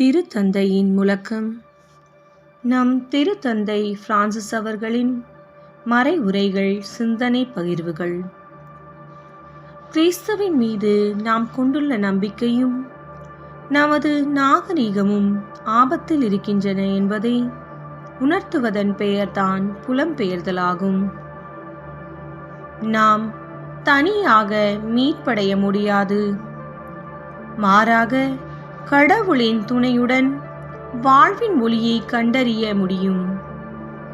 திருத்தந்தையின் முழக்கம். நம் திருத்தந்தை பிரான்சிஸ் அவர்களின் மறைவுரைகள் சிந்தனை பகிர்வுகள். கிறிஸ்தவின் மீது நாம் கொண்டுள்ள நம்பிக்கையும் நமது நாகரீகமும் ஆபத்தில் இருக்கின்றன என்பதை உணர்த்துவதன் பெயர்தான் புலம்பெயர்தலாகும். நாம் தனியாக மீட்படைய முடியாது. மாறாக கடவுளின் துணையுடன் வாழ்வின் ஒளியை கண்டறிய முடியும்.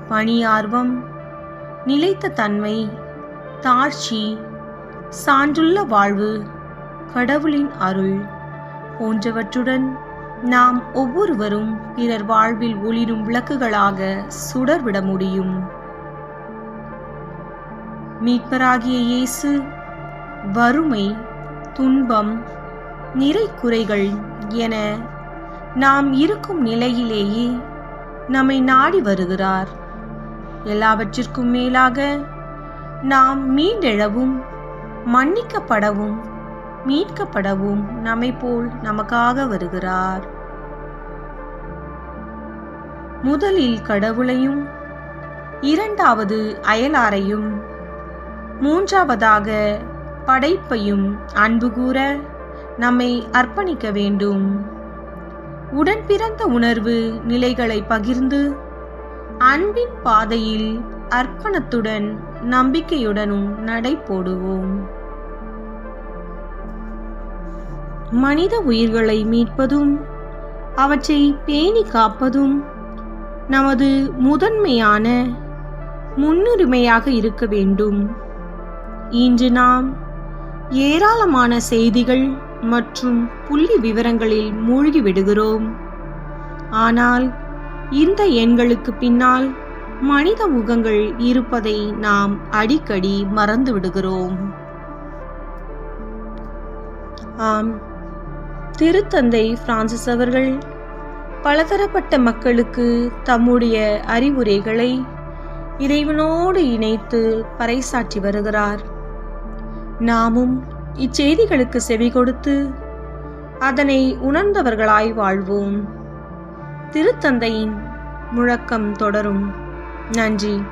பணியார்வம் நிலைத்த தன்மை தாழ்ச்சி சான்றுள்ள வாழ்வு கடவுளின் அருள் போன்றவற்றுடன் நாம் ஒவ்வொருவரும் பிறர் வாழ்வில் ஒளிரும் விளக்குகளாக சுடர்விட முடியும். மீட்பராகிய இயேசு வறுமை துன்பம் நிறை குறைகள் என நாம் இருக்கும் நிலையிலேயே நம்மை நாடி வருகிறார். எல்லாவற்றிற்கும் மேலாக நாம் மீண்டெழவும் மன்னிக்கப்படவும் மீட்கப்படவும் நம்மை போல் நமக்காக வருகிறார். முதலில் கடவுளையும் இரண்டாவது அயலாரையும் மூன்றாவதாக படைப்பையும் அன்பு கூற நம்மை அர்ப்பணிக்க வேண்டும். உடன் பிறந்த உணர்வு நிலைகளை பகிர்ந்து அன்பின் பாதையில் அர்ப்பணத்துடன் நம்பிக்கையுடனும் நடை போடுவோம். மனித உயிர்களை மீட்பதும் அவற்றை பேணி காப்பதும் நமது முதன்மையான முன்னுரிமையாக இருக்க வேண்டும். இன்று நாம் ஏராளமான செய்திகள் மற்றும் புள்ளி விவரங்களில் மூழ்கி விடுகிறோம். ஆனால் இந்த எண்களுக்கு பின்னால் மனித முகங்கள் இருப்பதை நாம் அடிக்கடி மறந்து விடுகிறோம். ஆம். திருத்தந்தை பிரான்சிஸ் அவர்கள் பலதரப்பட்ட மக்களுக்கு தம்முடைய அறிவுரைகளை இறைவனோடு இணைத்து பறைசாற்றி வருகிறார். நாமும் இச்செய்திகளுக்கு செவி கொடுத்து அதனை உணர்ந்தவர்களாய் வாழ்வோம். திருத்தந்தையின் முழக்கம் தொடரும். நன்றி.